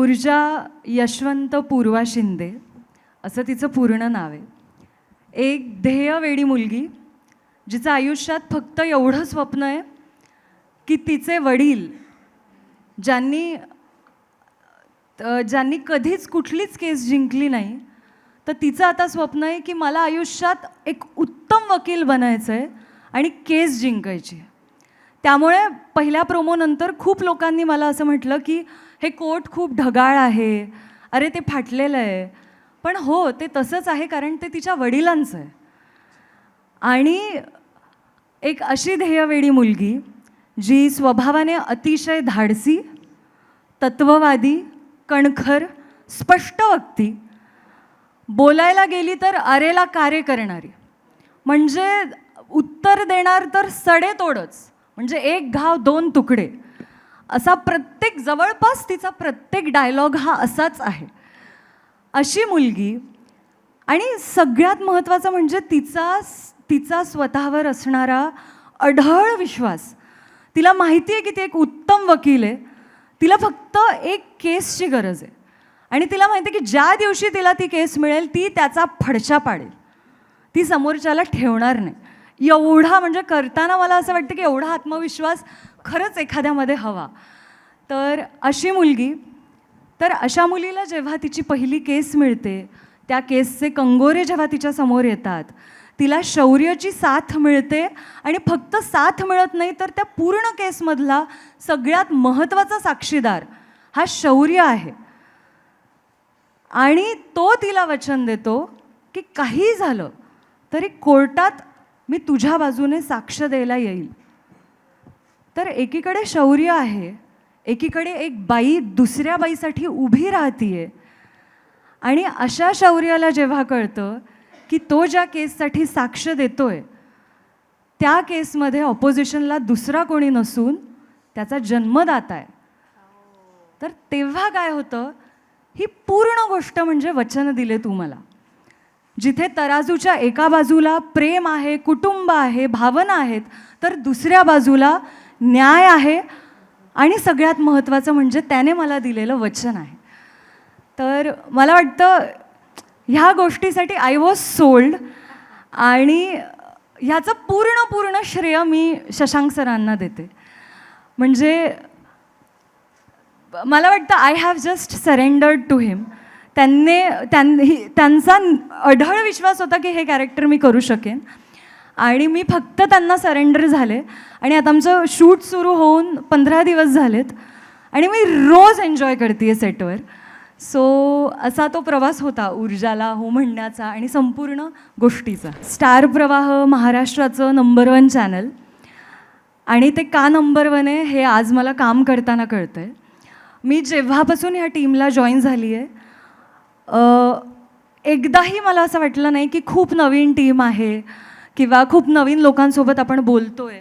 ऊर्जा यशवंत पूर्वा शिंदे असं तिचं पूर्ण नाव आहे. एक ध्येयवेडी मुलगी जिचं आयुष्यात फक्त एवढं स्वप्न आहे की तिचे वडील ज्यांनी ज्यांनी कधीच कुठलीच केस जिंकली नाही तर तिचं आता स्वप्न आहे की मला आयुष्यात एक उत्तम वकील बनायचं आहे आणि केस जिंकायची त्यामुळे पहिल्या प्रोमोनंतर खूप लोकांनी मला असं म्हटलं की हे कोट खूप ढगाळ आहे. अरे ते फाटलेलं आहे. पण हो ते तसंच आहे कारण ते तिच्या वडिलांचं आहे. आणि एक अशी ध्येयवेडी मुलगी जी स्वभावाने अतिशय धाडसी तत्ववादी कणखर स्पष्ट व्यक्ती बोलायला गेली तर अरेला कार्य करणारी. म्हणजे उत्तर देणार तर सडेतोडच. म्हणजे एक घाव दोन तुकडे. असा प्रत्येक जवळपास तिचा प्रत्येक डायलॉग हा असाच आहे. अशी मुलगी आणि सगळ्यात महत्त्वाचं म्हणजे तिचा तिचा स्वतःवर असणारा अढळ विश्वास. तिला माहिती आहे की ती एक उत्तम वकील आहे. तिला फक्त एक केसची गरज आहे. आणि तिला माहिती आहे की ज्या दिवशी तिला ती केस मिळेल ती त्याचा फडशा पाडेल. ती समोरच्याला ठेवणार नाही. एवढा म्हणजे करताना मला असं वाटतं की एवढा आत्मविश्वास खरंच एखाद्यामध्ये हवा. तर अशी मुलगी तर अशा मुलीला जेव्हा तिची पहिली केस मिळते त्या केसचे कंगोरे जेव्हा तिच्या समोर येतात तिला शौर्याची साथ मिळते आणि फक्त साथ मिळत नाही तर त्या पूर्ण केसमधला सगळ्यात महत्त्वाचा साक्षीदार हा शौर्य आहे. आणि तो तिला वचन देतो की काही झालं तरी कोर्टात मी तुझ्या बाजूने साक्ष द्यायला येईल. तर एकीकडे शौर्य आहे एकीकडे एक बाई दुसऱ्या बाईसाठी उभी राहतीये. आणि अशा शौर्याला जेव्हा कळतं की तो ज्या केससाठी साक्ष देतोय त्या केसमध्ये ऑपोजिशनला दुसरा कोणी नसून त्याचा जन्मदाता आहे. तर तेव्हा काय होतं? ही पूर्ण गोष्ट म्हणजे वचन दिले तू मला. जिथे तराजूच्या एका बाजूला प्रेम आहे कुटुंब आहे भावना आहेत तर दुसऱ्या बाजूला न्याय आहे आणि सगळ्यात महत्त्वाचं म्हणजे त्याने मला दिलेलं वचन आहे. तर मला वाटतं ह्या गोष्टीसाठी आय वॉज सोल्ड आणि ह्याचं पूर्ण पूर्ण श्रेय मी शशांक सरांना देते. म्हणजे मला वाटतं I have just surrendered to him त्यांनी त्यांनी त्यांचा अढळ विश्वास होता की हे कॅरेक्टर मी करू शकेन. आणि मी फक्त त्यांना सरेंडर झाले. आणि आता आमचं शूट सुरू होऊन पंधरा दिवस झालेत. आणि मी रोज एन्जॉय करते सेटवर सो असा तो प्रवास होता ऊर्जाला हो म्हणण्याचा आणि संपूर्ण गोष्टीचा. स्टार प्रवाह महाराष्ट्राचं नंबर वन चॅनल आणि ते का नंबर वन आहे हे आज मला काम करताना कळतं आहे मी जेव्हापासून ह्या टीमला जॉईन झाली आहे एकदाही मला असं वाटलं नाही की खूप नवीन टीम आहे. किंवा खूप नवीन लोकांसोबत आपण बोलतोय.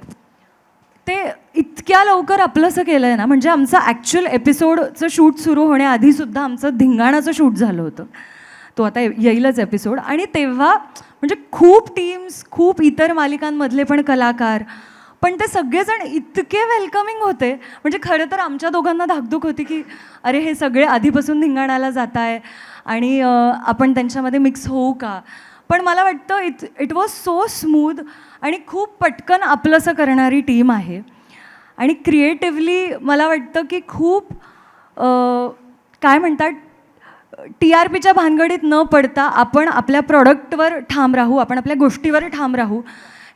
ते इतक्या लवकर आपलंसं केलं आहे ना म्हणजे आमचं ॲक्च्युअल एपिसोडचं शूट सुरू होण्याआधीसुद्धा आमचं धिंगाणाचं शूट झालं होतं. तो आता येईलच एपिसोड आणि तेव्हा म्हणजे खूप टीम्स खूप इतर मालिकांमधले पण कलाकार पण ते सगळेजण इतके वेलकमिंग होते. म्हणजे खरं तर आमच्या दोघांना धाकधूक होती की अरे हे सगळे आधीपासून धिंगाणाला जात आहे आणि आपण त्यांच्यामध्ये मिक्स होऊ का? पण मला वाटतं it it was so smooth आणि खूप पटकन आपलंसं करणारी टीम आहे. आणि क्रिएटिव्हली मला वाटतं की खूप काय म्हणतात टी आर पीच्या भानगडीत न पडता आपण आपल्या प्रॉडक्टवर ठाम राहू आपण आपल्या गोष्टीवर ठाम राहू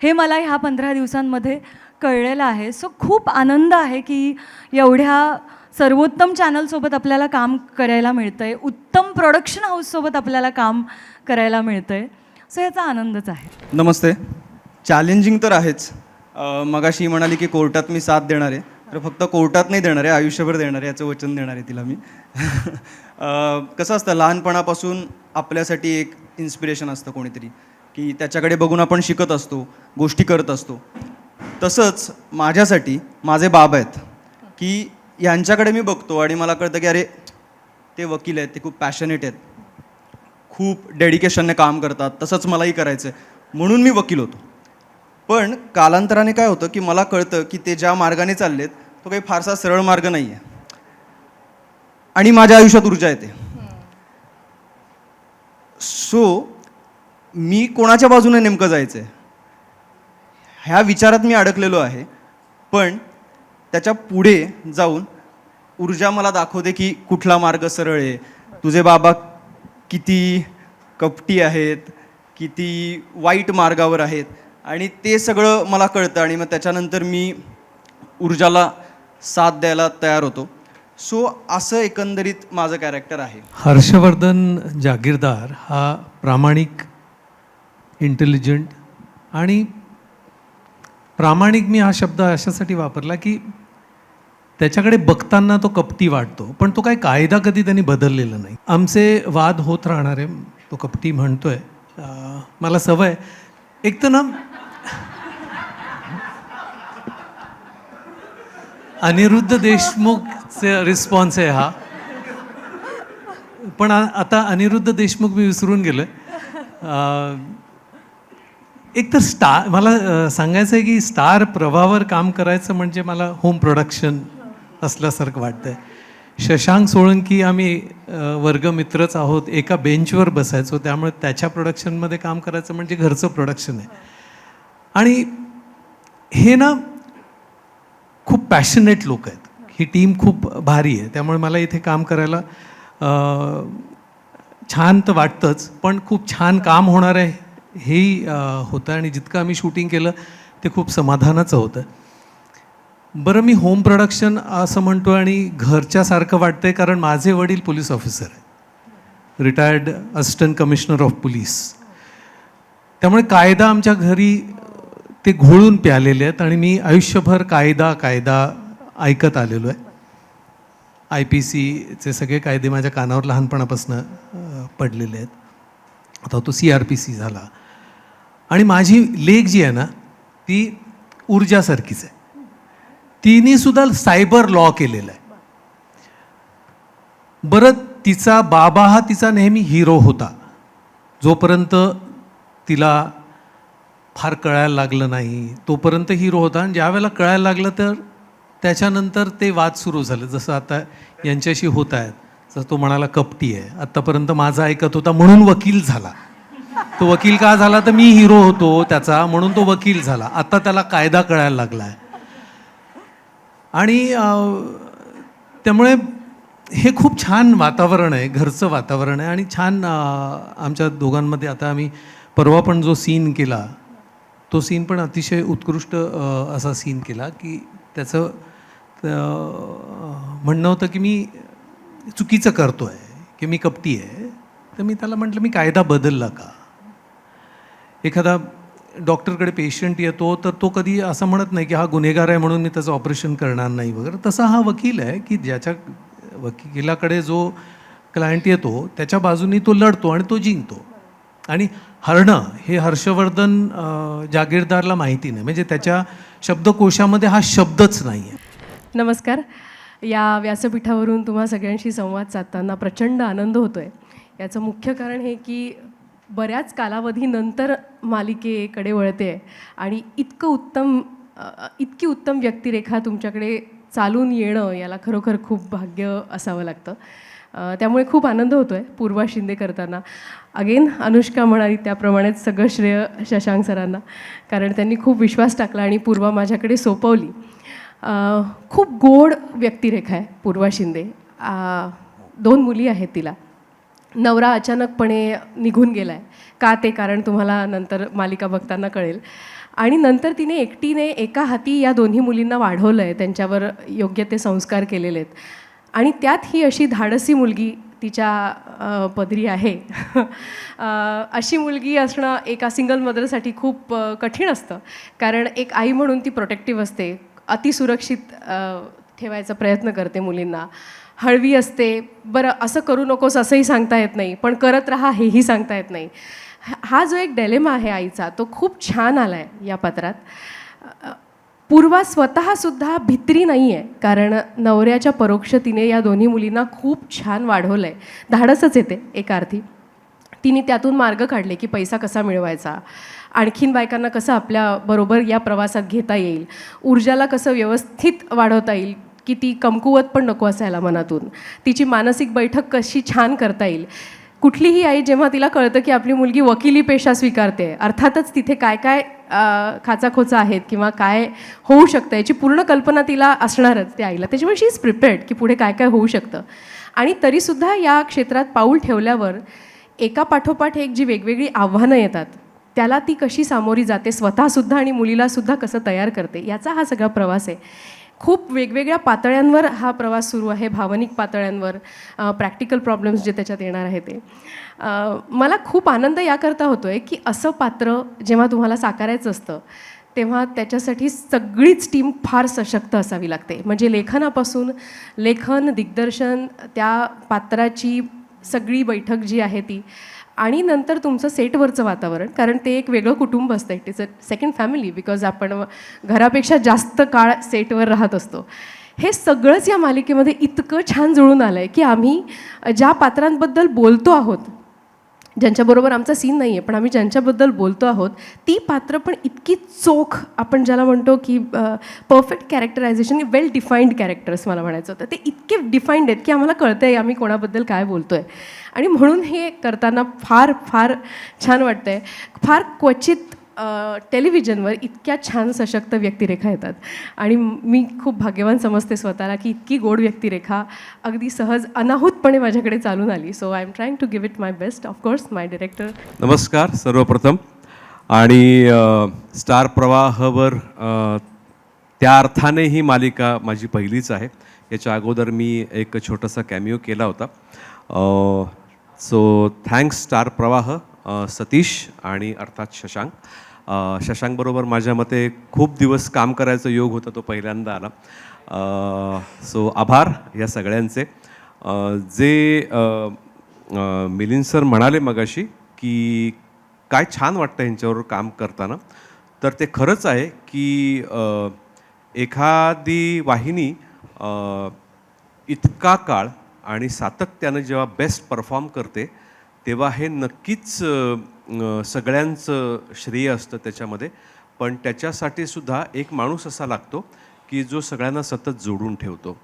हे मला ह्या पंधरा दिवसांमध्ये कळलेलं आहे. सो खूप आनंद आहे की एवढ्या सर्वोत्तम चॅनलसोबत आपल्याला काम करायला मिळतं आहे उत्तम प्रोडक्शन हाऊससोबत आपल्याला काम करायला मिळतं आहे सो याचा आनंदच आहे. नमस्ते. चॅलेंजिंग तर आहेच. अं, मगाशी म्हणाली की कोर्टात मी साथ देणार. आहे तर फक्त कोर्टात नाही देणार आहे आयुष्यभर देणार आहे याचं वचन देणार आहे तिला मी. अं, कसं असतं लहानपणापासून आपल्यासाठी एक इन्स्पिरेशन असतं कोणीतरी. की त्याच्याकडे बघून आपण शिकत असतो गोष्टी करत असतो. तसंच माझ्यासाठी माझे बाबा आहेत की यांच्याकडे मी बघतो आणि मला कळतं की अरे ते वकील आहेत ते खूप पॅशनेट आहेत. खूप डेडिकेशनने काम करतात तसंच मलाही करायचं आहे म्हणून मी वकील होतो. पण कालांतराने काय होतं की मला कळतं की ते ज्या मार्गाने चाललेत तो काही फारसा सरळ मार्ग नाही आहे आणि माझ्या आयुष्यात ऊर्जा येते. सो मी कोणाच्या बाजूने नेमकं जायचं आहे ह्या विचारात मी अडकलेलो आहे. पण त्याच्या पुढे जाऊन ऊर्जा मला दाखवते की कुठला मार्ग सरळ आहे. तुझे बाबा किती कपटी आहेत किती वाईट मार्गावर आहेत आणि ते सगळं मला कळतं आणि मग त्याच्यानंतर मी ऊर्जाला साथ द्यायला तयार होतो. सो असं एकंदरीत माझं कॅरेक्टर आहे. हर्षवर्धन जागीरदार हा प्रामाणिक इंटेलिजंट आणि प्रामाणिक मी हा शब्द अशासाठी वापरला की त्याच्याकडे बघताना तो कपटी वाटतो पण तो काही कायदा कधी त्यांनी बदललेला नाही. आमचे वाद होत राहणार आहे तो कपटी म्हणतोय. मला सवय एक तर ना अनिरुद्ध देशमुखचे रिस्पॉन्स आहे हा. पण आता अनिरुद्ध देशमुख मी विसरून गेलो एक तर स्टार मला सांगायचं आहे की स्टार प्रभावर काम करायचं म्हणजे मला होम प्रोडक्शन असल्यासारखं वाटतंय. शशांक सोळंकी आम्ही वर्गमित्रच आहोत. एका बेंचवर बसायचो. त्यामुळे त्याच्या प्रोडक्शनमध्ये काम करायचं म्हणजे घरचं प्रोडक्शन आहे. आणि हे ना खूप पॅशनेट लोक आहेत. ही टीम खूप भारी आहे. त्यामुळे मला इथे काम करायला छान तर वाटतंच. पण खूप छान काम होणार आहे हेही होतं. आणि जितकं आम्ही शूटिंग केलं ते खूप समाधानाचं होतं. बरं मी होम प्रोडक्शन असं म्हणतो आणि घरच्यासारखं वाटतंय कारण माझे वडील पोलीस ऑफिसर आहे retired assistant commissioner of police त्यामुळे कायदा आमच्या घरी ते घोळून प्यालेले आहेत आणि मी आयुष्यभर कायदा कायदा ऐकत आलेलो आहे. आय पी सीचे सगळे कायदे माझ्या कानावर लहानपणापासून पडलेले आहेत. आता तो सी आर पी सी झाला. आणि माझी लेख जी आहे ना ती ऊर्जासारखीच आहे. तिने सुद्धा सायबर लॉ केलेलं आहे. बरं तिचा बाबा हा तिचा नेहमी हिरो होता. जोपर्यंत तिला फार कळायला लागलं नाही तोपर्यंत हिरो होता. आणि ज्यावेळेला कळायला लागलं तर त्याच्यानंतर ते वाद सुरू झाले. जसं आता यांच्याशी होत आहेत जसं तो म्हणाला कपटी आहे. आत्तापर्यंत माझा ऐकत होता म्हणून वकील झाला. तो वकील का झाला? तर मी हिरो होतो त्याचा म्हणून तो वकील झाला. आता त्याला कायदा कळायला लागला आहे आणि त्यामुळे हे खूप छान वातावरण आहे घरचं वातावरण आहे आणि छान आमच्या दोघांमध्ये आता आम्ही परवा पण जो सीन केला तो सीन पण अतिशय उत्कृष्ट असा सीन केला की त्याचं म्हणणं होतं की मी चुकीचं करतो आहे की मी कपटी आहे तर मी त्याला म्हटलं मी कायदा बदलला का? एखादा डॉक्टरकडे पेशंट येतो तर तो कधी असं म्हणत नाही की हा गुन्हेगार आहे म्हणून मी त्याचं ऑपरेशन करणार नाही वगैरे. तसा हा वकील आहे की ज्याच्या वकिलाकडे जो क्लायंट येतो त्याच्या बाजूनी तो लढतो आणि तो जिंकतो. आणि हरणं हे हर्षवर्धन जागीरदारला माहिती नाही. म्हणजे त्याच्या शब्दकोशामध्ये हा शब्दच नाही आहे नमस्कार. या व्यासपीठावरून तुम्हा सगळ्यांशी संवाद साधताना प्रचंड आनंद होतो आहे याचं मुख्य कारण हे की बऱ्याच कालावधीनंतर मालिकेकडे वळते आहे आणि इतकं उत्तम इतकी उत्तम व्यक्तिरेखा तुमच्याकडे चालून येणं याला खरोखर खूप भाग्य असावं लागतं. त्यामुळे खूप आनंद होतो आहे पूर्वा शिंदे करताना. अगेन अनुष्का म्हणाली त्याप्रमाणेच सगळं श्रेय शशांक सरांना कारण त्यांनी खूप विश्वास टाकला आणि पूर्वा माझ्याकडे सोपवली. खूप गोड व्यक्तिरेखा आहे पूर्वा शिंदे. दोन मुली आहेत तिला. नवरा अचानकपणे निघून गेला आहे का ते कारण तुम्हाला नंतर मालिका बघताना कळेल. आणि नंतर तिने एकटीने एका हाती या दोन्ही मुलींना वाढवलं आहे त्यांच्यावर योग्य ते संस्कार केलेले आहेत. आणि त्यात ही अशी धाडसी मुलगी तिच्या पदरी आहे. अशी मुलगी असणं एका सिंगल मदरसाठी खूप कठीण असतं. कारण एक आई म्हणून ती प्रोटेक्टिव्ह असते. अतिसुरक्षित ठेवायचा प्रयत्न करते मुलींना. हळवी असते. बरं असं करू नकोस असंही सांगता येत नाही. पण करत राहा हेही सांगता येत नाही. हा- जो एक डेलेमा आहे आईचा तो खूप छान आला आहे या पत्रात. पूर्वा स्वतःसुद्धा भित्री नाही आहे कारण नवऱ्याच्या परोक्ष तिने या दोन्ही मुलींना खूप छान वाढवलं आहे धाडसच येते एका अर्थी तिने त्यातून मार्ग काढले की पैसा कसा मिळवायचा? आणखीन बायकांना कसं आपल्या बरोबर या प्रवासात घेता येईल? ऊर्जाला कसं व्यवस्थित वाढवता येईल? की ती कमकुवत पण नको असायला मनातून. तिची मानसिक बैठक कशी छान करता येईल. कुठलीही आई जेव्हा तिला कळतं की आपली मुलगी वकिली पेशा स्वीकारते अर्थातच तिथे काय काय खाचाखोचा आहेत किंवा काय होऊ शकतं याची पूर्ण कल्पना तिला असणारच त्या आईला. त्याच्यामुळे शी इज प्रिपेअर्ड की पुढे काय काय होऊ शकतं. आणि तरीसुद्धा या क्षेत्रात पाऊल ठेवल्यावर एका पाठोपाठ एक जी वेगवेगळी आव्हानं येतात त्याला ती कशी सामोरी जाते स्वतःसुद्धा आणि मुलीलासुद्धा कसं तयार करते याचा हा सगळा प्रवास आहे. खूप वेगवेगळ्या पातळ्यांवर हा प्रवास सुरू आहे भावनिक पातळ्यांवर प्रॅक्टिकल प्रॉब्लेम्स जे त्याच्यात येणार आहे ते. मला खूप आनंद याकरता होतो आहे की असं पात्र जेव्हा तुम्हाला साकारायचं असतं तेव्हा त्याच्यासाठी सगळीच टीम फार सशक्त असावी लागते. म्हणजे लेखनापासून लेखन दिग्दर्शन त्या पात्राची सगळी बैठक जी आहे ती आणि नंतर तुमचं सेटवरचं वातावरण कारण ते एक वेगळं कुटुंब असतं. It is a second family because आपण घरापेक्षा जास्त काळ सेटवर राहत असतो. हे सगळंच या मालिकेमध्ये इतकं छान जुळून आलं आहे की आम्ही ज्या पात्रांबद्दल बोलतो आहोत ज्यांच्याबरोबर आमचा सीन नाही आहे पण आम्ही ज्यांच्याबद्दल बोलतो आहोत ती पात्र पण इतकी चोख आपण ज्याला म्हणतो की perfect characterization well defined characters मला म्हणायचं होतं. ते इतके डिफाईंड आहेत की आम्हाला कळतं आहे आम्ही कोणाबद्दल काय बोलतो आहे आणि म्हणून हे करताना फार फार छान वाटतं आहे फार क्वचित टेलिव्हिजनवर इतक्या छान सशक्त व्यक्तिरेखा येतात. आणि मी खूप भाग्यवान समजते स्वतःला की इतकी गोड व्यक्तिरेखा अगदी सहज अनाहूतपणे माझ्याकडे चालून आली. So I am trying to give it my best of course my director नमस्कार सर्वप्रथम. आणि स्टार प्रवाहवर त्या अर्थाने ही मालिका माझी पहिलीच आहे. याच्या अगोदर मी एक छोटासा कॅमिओ केला होता. सो थँक्स स्टार प्रवाह सतीश आणि अर्थात शशांक. Uh, शशांकबरोबर माझ्या मते खूप दिवस काम करायचा योग होता तो पहिल्यांदा आला. Uh, सो आभार या सगळ्यांचे. Uh, जे मिलिंद सर म्हणाले मगाशी की काय छान वाटतं ह्यांच्यावर काम करताना. तर ते खरंच आहे की एखादी वाहिनी इतका काळ आणि सातत्यानं जेव्हा बेस्ट परफॉर्म करते तेव्हा हे नक्कीच सगळ्यांचं श्रेय असतं त्याच्यामध्ये. पण त्याच्यासाठी सुद्धा एक माणूस असा लागतो की जो सगळ्यांना सतत जोडून ठेवतो.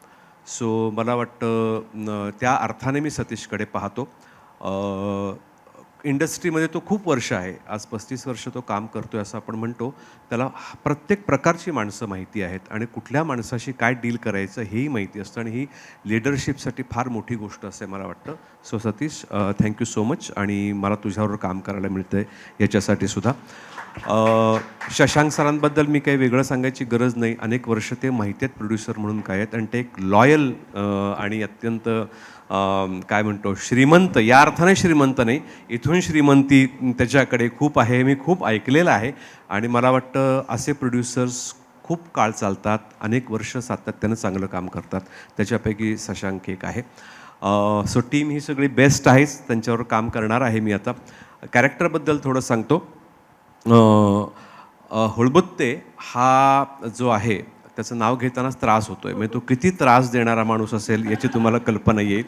सो मला वाटतं त्या अर्थाने मी सतीशकडे पाहतो. इंडस्ट्रीमध्ये तो खूप वर्ष आहे. आज पस्तीस वर्ष तो काम करतो आहे असं आपण म्हणतो. त्याला प्रत्येक प्रकारची माणसं माहिती आहेत आणि कुठल्या माणसाशी काय डील करायचं हेही माहिती असतं आणि ही लिडरशिपसाठी फार मोठी गोष्ट असते मला वाटतं. So Satish thank you so much आणि मला तुझ्याबरोबर काम करायला मिळतं आहे याच्यासाठी सुद्धा. शशांक सरांबद्दल मी काही वेगळं सांगायची गरज नाही. अनेक वर्ष ते माहिती आहेत प्रोड्युसर म्हणून काय आहेत. आणि ते एक लॉयल आणि अत्यंत काय म्हणतो श्रीमंत या अर्थाने श्रीमंत नाही. इथून श्रीमंती त्याच्याकडे खूप आहे मी खूप ऐकलेलं आहे. आणि मला वाटतं असे प्रोड्युसर्स खूप काळ चालतात अनेक वर्ष सातत्यानं चांगलं काम करतात. त्याच्यापैकी शशांक एक आहे. सो टीम ही सगळी बेस्ट आहेच. त्यांच्यावर काम करणार आहे मी आता. कॅरेक्टरबद्दल थोडं सांगतो. होळबत्ते हा जो आहे त्याचं नाव घेतानाच त्रास होतो आहे म्हणजे तो किती त्रास देणारा माणूस असेल याची तुम्हाला कल्पना येईल.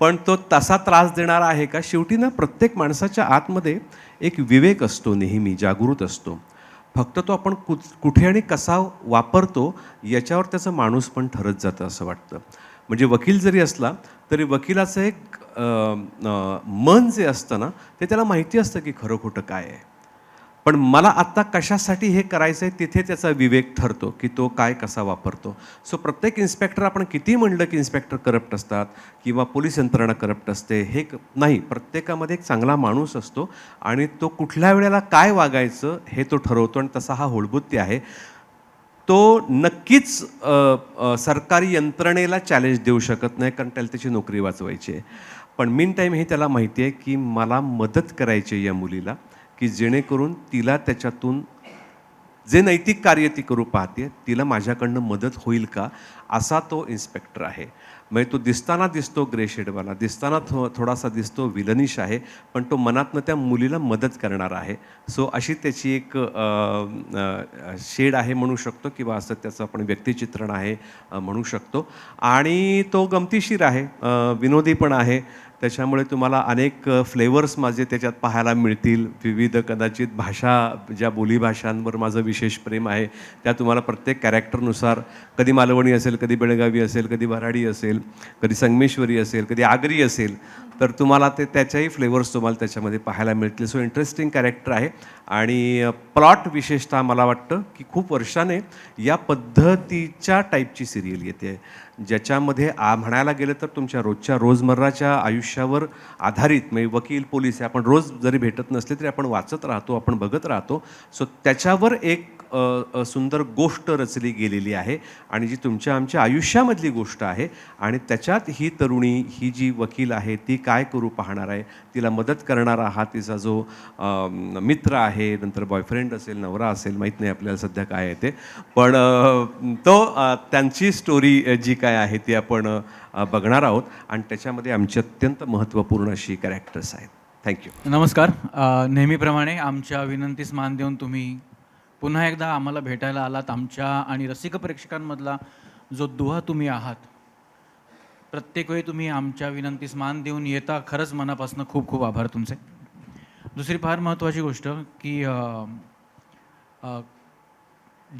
पण तो तसा त्रास देणारा आहे का? शेवटी ना प्रत्येक माणसाच्या आतमध्ये एक विवेक असतो नेहमी जागृत असतो. फक्त तो आपण कु कुठे आणि कसा वापरतो याच्यावर त्याचं माणूस पण ठरत जातं असं वाटतं. म्हणजे वकील जरी असला तरी वकिलाचं एक मन जे असतं ना ते त्याला माहिती असतं की खरं खोटं काय आहे. पण मला आत्ता कशासाठी हे करायचं आहे तिथे त्याचा विवेक ठरतो की तो काय कसा वापरतो. सो प्रत्येक इन्स्पेक्टर आपण किती म्हणलं की इन्स्पेक्टर करप्ट असतात किंवा पोलीस यंत्रणा करप्ट असते हे क- नाही प्रत्येकामध्ये एक चांगला माणूस असतो आणि तो कुठल्या वेळेला काय वागायचं हे तो ठरवतो आणि तसा हा होळबुत्ती आहे. तो नक्कीच सरकारी यंत्रणेला चॅलेंज देऊ शकत नाही कारण त्याला त्याची नोकरी वाचवायची आहे. पण मीन टाईम हे त्याला माहिती आहे की मला मदत करायची आहे या मुलीला. की जेणेकरून तिला त्याच्यातून जे नैतिक कार्य ती करू पाहते तिला माझ्याकडनं मदत होईल का असा तो इन्स्पेक्टर आहे. म्हणजे तो दिसताना दिसतो ग्रे शेडवाला दिसताना थो थोडासा दिसतो विलनिश आहे पण तो मनातनं त्या मुलीला मदत करणार आहे. सो अशी त्याची एक शेड आहे म्हणू शकतो किंवा असं त्याचं आपण व्यक्तिचित्रण आहे म्हणू शकतो. आणि तो गमतीशीर आहे विनोदी पण आहे त्याच्यामुळे तुम्हाला अनेक फ्लेवर्स माझे त्याच्यात पाहायला मिळतील. विविध कदाचित भाषा ज्या बोलीभाषांवर माझं विशेष प्रेम आहे त्या तुम्हाला प्रत्येक कॅरेक्टरनुसार कधी मालवणी असेल कधी बेळगावी असेल कधी वऱ्हाडी असेल कधी संगमेश्वरी असेल कधी आगरी असेल तर तुम्हाला ते त्याच्याही फ्लेवर्स तुम्हाला त्याच्यामध्ये पाहायला मिळतील. सो इंटरेस्टिंग कॅरेक्टर आहे. आणि प्लॉट विशेषतः मला वाटतं की खूप वर्षाने या पद्धतीच्या टाईपची सिरियल येते. ज्याच्यामध्ये आ म्हणायला गेलं तर तुमच्या रोजच्या रोजमर्राच्या आयुष्यावर आधारित म्हणजे वकील पोलीस आपण रोज जरी भेटत नसले तरी आपण वाचत राहतो आपण बघत राहतो. सो त्याच्यावर एक सुंदर गोष्ट रचली गेलेली आहे आणि जी तुमच्या आमच्या आयुष्यामधली गोष्ट आहे आणि त्याच्यात ही तरुणी ही जी वकील आहे ती काय करू पाहणार आहे? तिला मदत करणारा हा तिचा जो मित्र आहे नंतर बॉयफ्रेंड असेल नवरा असेल माहीत नाही आपल्याला सध्या काय आहे ते. पण तो त्यांची स्टोरी जी काय काय आहे ती आपण बघणार आहोत. आणि त्याच्यामध्ये आमची अत्यंत महत्त्वपूर्ण अशी कॅरेक्टर्स आहेत. थँक्यू नमस्कार. नेहमीप्रमाणे आमच्या विनंतीस मान देऊन तुम्ही पुन्हा एकदा आम्हाला भेटायला आलात. आमच्या आणि रसिक प्रेक्षकांमधला जो दुवा तुम्ही आहात प्रत्येक वेळी तुम्ही आमच्या विनंतीस मान देऊन येता खरंच मनापासून खूप खूप आभार तुमचे. दुसरी फार महत्त्वाची गोष्ट की आ, आ,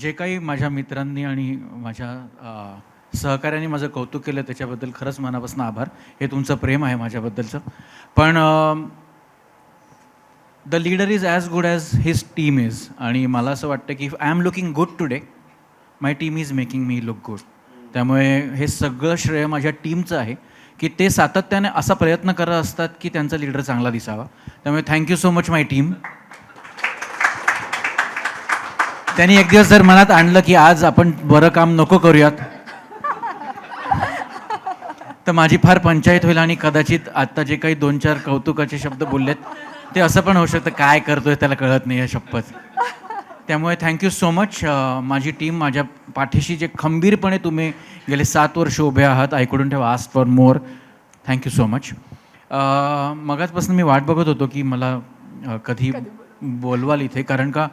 जे काही माझ्या मित्रांनी आणि माझ्या सहकार्याने माझं कौतुक केलं त्याच्याबद्दल खरंच मनापासून आभार. हे तुमचं प्रेम आहे माझ्याबद्दलचं. पण the leader is as good as his team is आणि मला असं वाटतं की I am looking good today my team is making me look good त्यामुळे हे सगळं श्रेय माझ्या टीमचं आहे की ते सातत्याने असा प्रयत्न करत असतात की त्यांचा लीडर चांगला दिसावा. त्यामुळे thank you so much my team त्यांनी एक दिवस जर मनात आणलं की आज आपण बरं काम नको करूयात तर माझी फार पंचायत होईल आणि कदाचित आता जे काही दोन चार कौतुकाचे शब्द बोललेत ते असं पण होऊ शकतं काय करतोय त्याला कळत नाही आहे शपथ त्यामुळे थँक्यू सो मच माझी टीम माझ्या पाठीशी जे खंबीरपणे तुम्ही गेले सात वर्ष उभे आहात ऐकडून ठेवा asked for more thank you so much मगाचपासून मी वाट बघत होतो की मला कधी बोलवाल इथे कारण का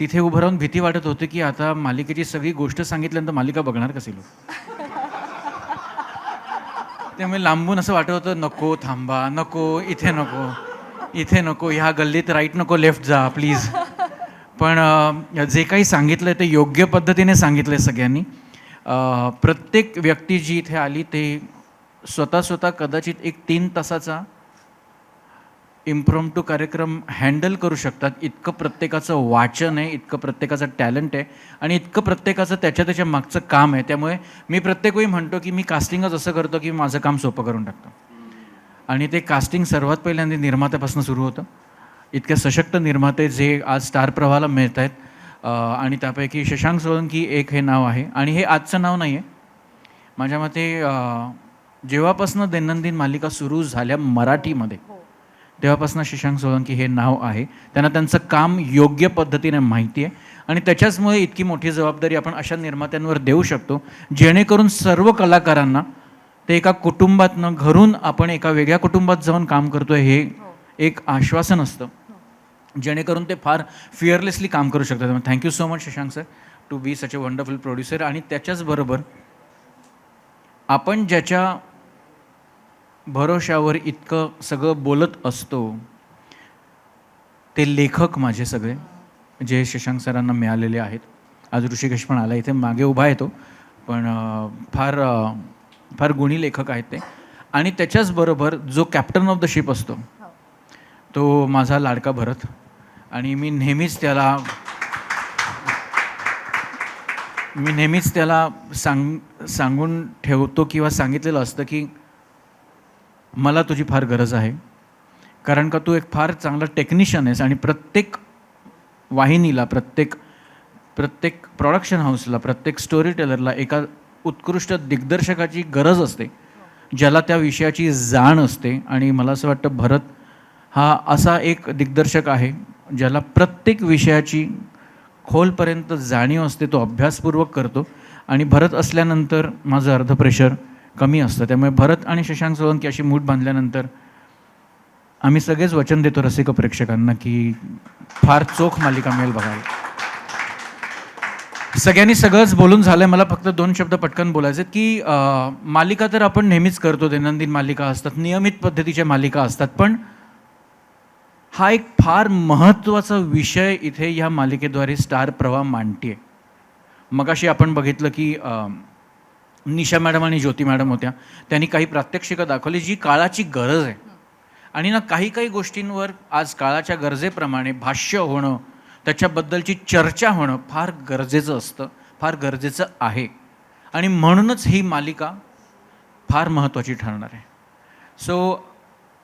तिथे उभं राहून भीती वाटत होती की आता मालिकेची सगळी गोष्ट सांगितल्यानंतर मालिका बघणार कसे लोक? त्यामुळे लांबून असं वाटत होतं नको थांबा नको इथे नको इथे नको ह्या गल्लीत राईट नको लेफ्ट जा प्लीज पण जे काही सांगितलं ते योग्य पद्धतीने सांगितलं आहे सगळ्यांनी प्रत्येक व्यक्ती जी इथे आली ते स्वतः स्वतः कदाचित एक तीन तासाचा इम्प्रॉम्प्टू कार्यक्रम हँडल करू शकतात. इतकं प्रत्येकाचं वाचन आहे इतकं प्रत्येकाचं टॅलेंट आहे आणि इतकं प्रत्येकाचं त्याच्या त्याच्या मागचं काम आहे. त्यामुळे मी प्रत्येक वेळी म्हणतो की मी कास्टिंगच असं करतो की माझं काम सोपं करून टाकतो. आणि ते कास्टिंग सर्वात पहिल्यांदा निर्मात्यापासून सुरू होतं. इतके सशक्त निर्माते जे आज स्टार प्रवाहाला मिळत आहेत आणि त्यापैकी शशांक सोळंकी एक हे नाव आहे. आणि हे आजचं नाव नाही आहे माझ्या मते जेव्हापासून जेव्हापासनं दैनंदिन मालिका सुरू झाल्या मराठीमध्ये तेव्हापासून शशांक सोळंकी हे नाव आहे. त्यांना त्यांचं काम योग्य पद्धतीने माहिती आहे. आणि त्याच्याचमुळे इतकी मोठी जबाबदारी आपण अशा निर्मात्यांवर देऊ शकतो जेणेकरून सर्व कलाकारांना ते एका कुटुंबातनं घरून आपण एका वेगळ्या कुटुंबात जाऊन काम करतोय हे एक आश्वासन असतं. जेणेकरून ते फार फिअरलेसली काम करू शकतात. Thank you so much Shashank sir to be such a wonderful producer आणि त्याच्याचबरोबर आपण ज्याच्या भरोशावर इतकं सगळं बोलत असतो. ते लेखक माझे सगळे जे शशांक सरांना मिळालेले आहेत. आज ऋषिकेश पण आला इथे मागे उभा येतो पण फार फार गुणी लेखक आहेत ते. आणि त्याच्याचबरोबर जो कॅप्टन ऑफ द शिप असतो तो माझा लाडका भरत. आणि मी नेहमीच त्याला मी नेहमीच त्याला सांग सांगून ठेवतो किंवा सांगितलेलं असतं की मला तुझी फार गरज आहे. कारण का तू एक फार चांगला टेक्निशियन आहेस आणि प्रत्येक वाहिनीला प्रत्येक प्रत्येक प्रॉडक्शन हाऊसला प्रत्येक स्टोरी टेलरला एका उत्कृष्ट दिग्दर्शकाची गरज असते. ज्याला त्या विषयाची जाण असते. आणि मला असं वाटतं भरत हा असा एक दिग्दर्शक आहे ज्याला प्रत्येक विषयाची खोलपर्यंत जाणीव असते तो अभ्यासपूर्वक करतो. आणि भरत असल्यानंतर माझं अर्ध प्रेशर कमी असतं. त्यामुळे भरत आणि शशांक सोळंकी अशी मूठ बांधल्यानंतर आम्ही सगळेच वचन देतो रसिक प्रेक्षकांना की फार चोख मालिका मिळेल बघायला. सगळ्यांनी सगळंच बोलून झालंय. मला फक्त दोन शब्द पटकन बोलायचे की आ, मालिका तर आपण नेहमीच करतो. दैनंदिन मालिका असतात नियमित पद्धतीच्या मालिका असतात. पण हा एक फार महत्त्वाचा विषय इथे या मालिकेद्वारे स्टार प्रवाह मांडते मगाशी आपण बघितलं की आ, निशा मॅडम आणि ज्योती मॅडम होत्या. त्यांनी काही प्रात्यक्षिकं दाखवली जी काळाची गरज आहे. आणि ना काही काही गोष्टींवर आज काळाच्या गरजेप्रमाणे भाष्य होणं त्याच्याबद्दलची चर्चा होणं फार गरजेचं असतं फार गरजेचं आहे. आणि म्हणूनच ही मालिका फार महत्त्वाची ठरणार आहे. सो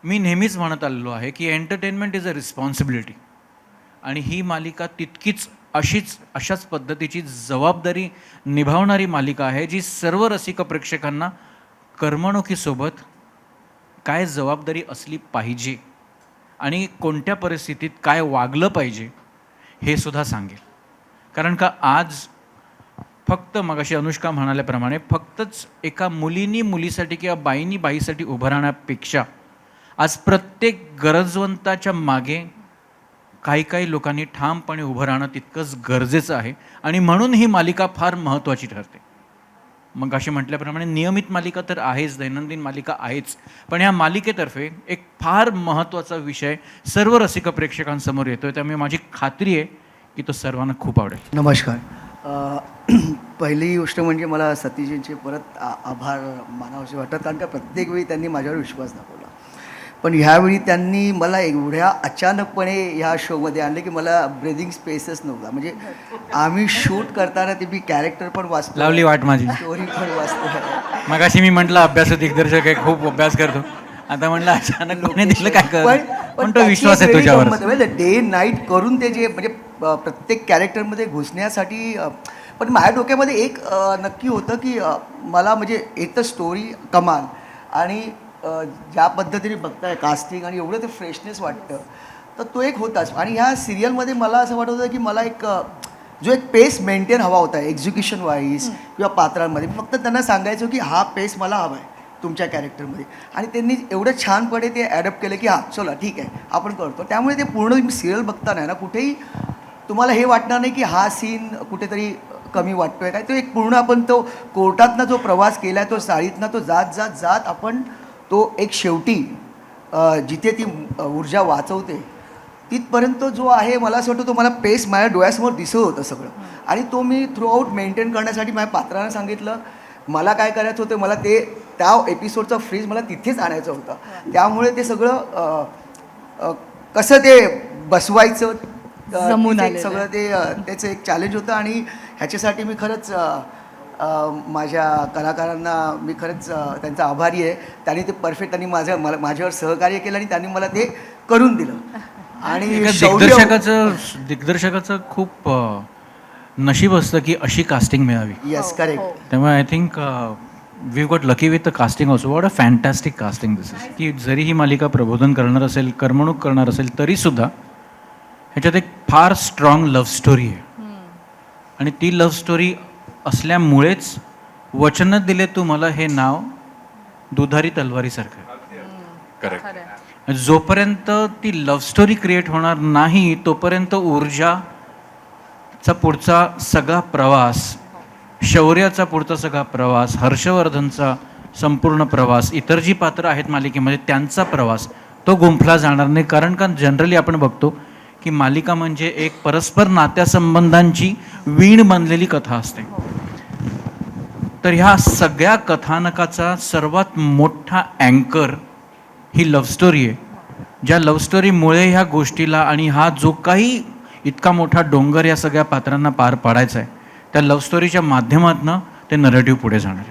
मी नेहमीच म्हणत आलेलो आहे की एंटरटेनमेंट इज अ रिस्पॉन्सिबिलिटी आणि ही मालिका तितकीच अशीच अशाच पद्धतीची जबाबदारी निभावणारी मालिका आहे जी सर्व रसिक प्रेक्षकांना करमणुकीसोबत काय जबाबदारी असली पाहिजे आणि कोणत्या परिस्थितीत काय वागलं पाहिजे हे सुद्धा सांगेल. कारण का आज फक्त मगाशी अनुष्का म्हणाल्याप्रमाणे फक्तच एका मुलीनी मुलीसाठी किंवा बाईनी बाईसाठी उभं राहण्यापेक्षा आज प्रत्येक गरजवंताच्या मागे काही काही लोकांनी ठामपणे उभं राहणं तितकंच गरजेचं आहे. आणि म्हणून ही मालिका फार महत्त्वाची ठरते. मग अशी म्हटल्याप्रमाणे नियमित मालिका तर आहेच दैनंदिन मालिका आहेच. पण या मालिकेतर्फे एक फार महत्त्वाचा विषय सर्व रसिक प्रेक्षकांसमोर येतो आहे त्यामुळे माझी खात्री आहे की तो सर्वांना खूप आवडेल. नमस्कार. पहिली गोष्ट म्हणजे मला सतीजींचे परत आ आभार मानावसे वाटतात. कारण का प्रत्येक वेळी त्यांनी माझ्यावर विश्वास दाखवला. पण ह्यावेळी त्यांनी मला एवढ्या अचानकपणे ह्या शोमध्ये आणले की मला ब्रेदिंग स्पेसच नव्हता. म्हणजे आम्ही शूट करताना ते मी कॅरेक्टर पण वाचतो. लावली वाट माझी. स्टोरी पण वाचतो. मगाशी मी म्हटलं अभ्यास दिग्दर्शक आहे खूप अभ्यास करतो. आता म्हटलं अचानक कोणी दिलं काय कर पण तो विश्वास आहे तुझ्यावर? डे नाईट करून ते जे म्हणजे प्रत्येक कॅरेक्टरमध्ये घुसण्यासाठी पण माझ्या डोक्यामध्ये एक नक्की होतं की मला म्हणजे एक तर स्टोरी कमाल आणि ज्या पद्धतीने बघताय कास्टिंग आणि एवढं ते फ्रेशनेस वाटतं तर तो एक होताच. आणि ह्या सिरियलमध्ये मला असं वाटत होतं की मला एक जो एक पेस मेंटेन हवा होता एक्झिक्युशन वाईज किंवा पात्रांमध्ये. फक्त त्यांना सांगायचं की हा पेस मला हवा आहे तुमच्या कॅरेक्टरमध्ये आणि त्यांनी एवढं छानपणे ते ॲडप्ट केलं की हां चला ठीक आहे आपण करतो. त्यामुळे ते पूर्ण तुम्ही सिरियल बघताना ना कुठेही तुम्हाला हे वाटणार नाही की हा सीन कुठेतरी कमी वाटतोय काय. तो एक पूर्ण आपण तो कोर्टातनं जो प्रवास केला आहे तो साळीतनं तो जात जात जात आपण तो एक शेवटी जिथे ती ऊर्जा वाचवते तिथपर्यंत जो आहे मला असं वाटतं तो मला पेस माझ्या डोळ्यासमोर दिसत होतं सगळं. आणि तो मी थ्रू आऊट मेंटेन करण्यासाठी माझ्या पात्रानं सांगितलं मला काय करायचं होतं मला ते त्या एपिसोडचा फ्रीज मला तिथेच आणायचं होतं. त्यामुळे ते सगळं कसं ते बसवायचं सगळं ते त्याचं एक चॅलेंज होतं आणि ह्याच्यासाठी मी खरंच माझ्या कलाकारांना मी खरंच त्यांचा आभारी आहे. त्यांनी ते परफेक्ट त्यांनी माझ्या मला माझ्यावर सहकार्य केलं आणि त्यांनी मला ते करून दिलं. आणि दिग्दर्शकाचं दिग्दर्शकाचं खूप नशीब असतं की अशी कास्टिंग मिळावी. येस करेक्ट त्यामुळे I think we got lucky with the casting also what a fantastic casting this is की जरी ही मालिका प्रबोधन करणार असेल करमणूक करणार असेल तरीसुद्धा ह्याच्यात एक फार स्ट्रॉंग लव्ह स्टोरी आहे. आणि ती लव्ह स्टोरी असल्यामुळेच वचनं दिले तू मला हे नाव दुधारी तलवारीसारखं आहे. जोपर्यंत ती लव्ह स्टोरी क्रिएट होणार नाही तोपर्यंत ऊर्जाचा पुढचा सगळा प्रवास शौर्याचा पुढचा सगळा प्रवास हर्षवर्धनचा संपूर्ण प्रवास इतर जी पात्र आहेत मालिकेमध्ये त्यांचा प्रवास तो गुंफला जाणार नाही. कारण का जनरली आपण बघतो की मालिका म्हणजे एक परस्पर नात्यासंबंधांची वीण बनलेली कथा असते. तर ह्या सगळ्या कथानकाचा सर्वात मोठा अँकर ही लव्ह स्टोरी आहे. ज्या लव्ह स्टोरीमुळे ह्या गोष्टीला आणि हा जो काही इतका मोठा डोंगर या सगळ्या पात्रांना पार पाडायचा आहे त्या लव्ह स्टोरीच्या माध्यमातून ते नरेटिव्ह पुढे जाणार आहे.